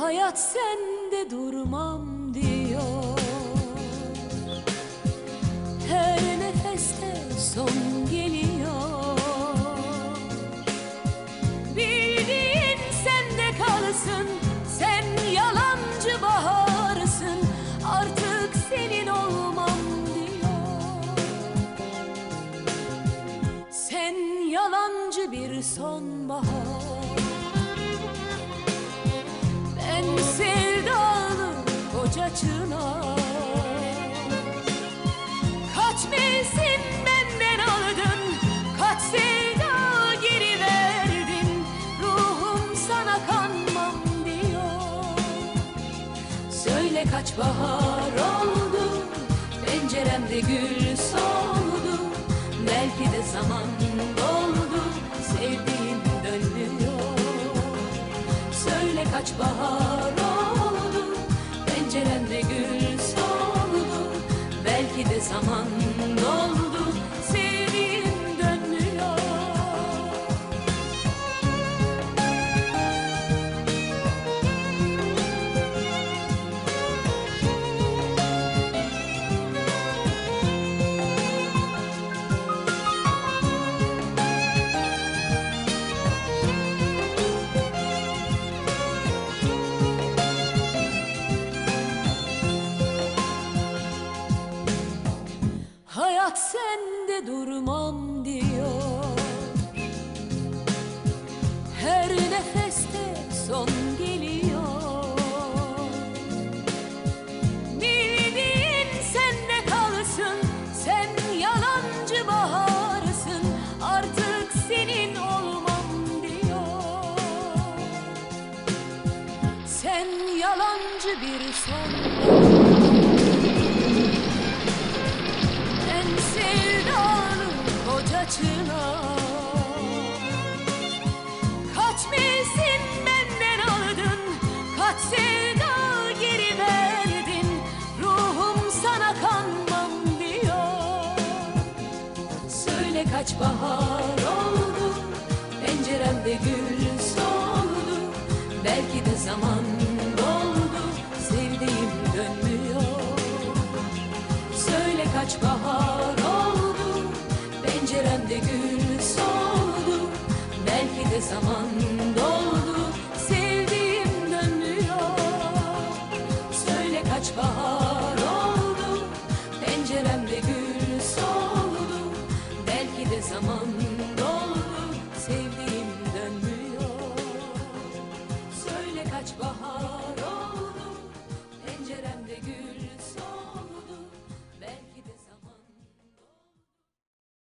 Hayat sende durmam diyor nefeste son geliyor. Bildiğin sende kalsın Sen yalancı baharsın Artık senin olmam diyor. Sen yalancı bir sonbahar Kaç bahar oldu? Penceremde gül soldu Belki de zaman doldu Hayat sende durmam diyor. Her nefeste son geliyor. Bildiğin sende kalsın Sen yalancı baharsın Artık senin olmam diyor. Sen yalancı bir sonbahar en sevdalı koca çınar Kaç mevsim benden aldın Kaç sevda geri verdin. Ruhum sana kanmam diyor. Söyle kaç bahar oldu Penceremde gül soldu. Belki de zaman doldu Sevdiğim dönmüyor. Söyle kaç bahar zaman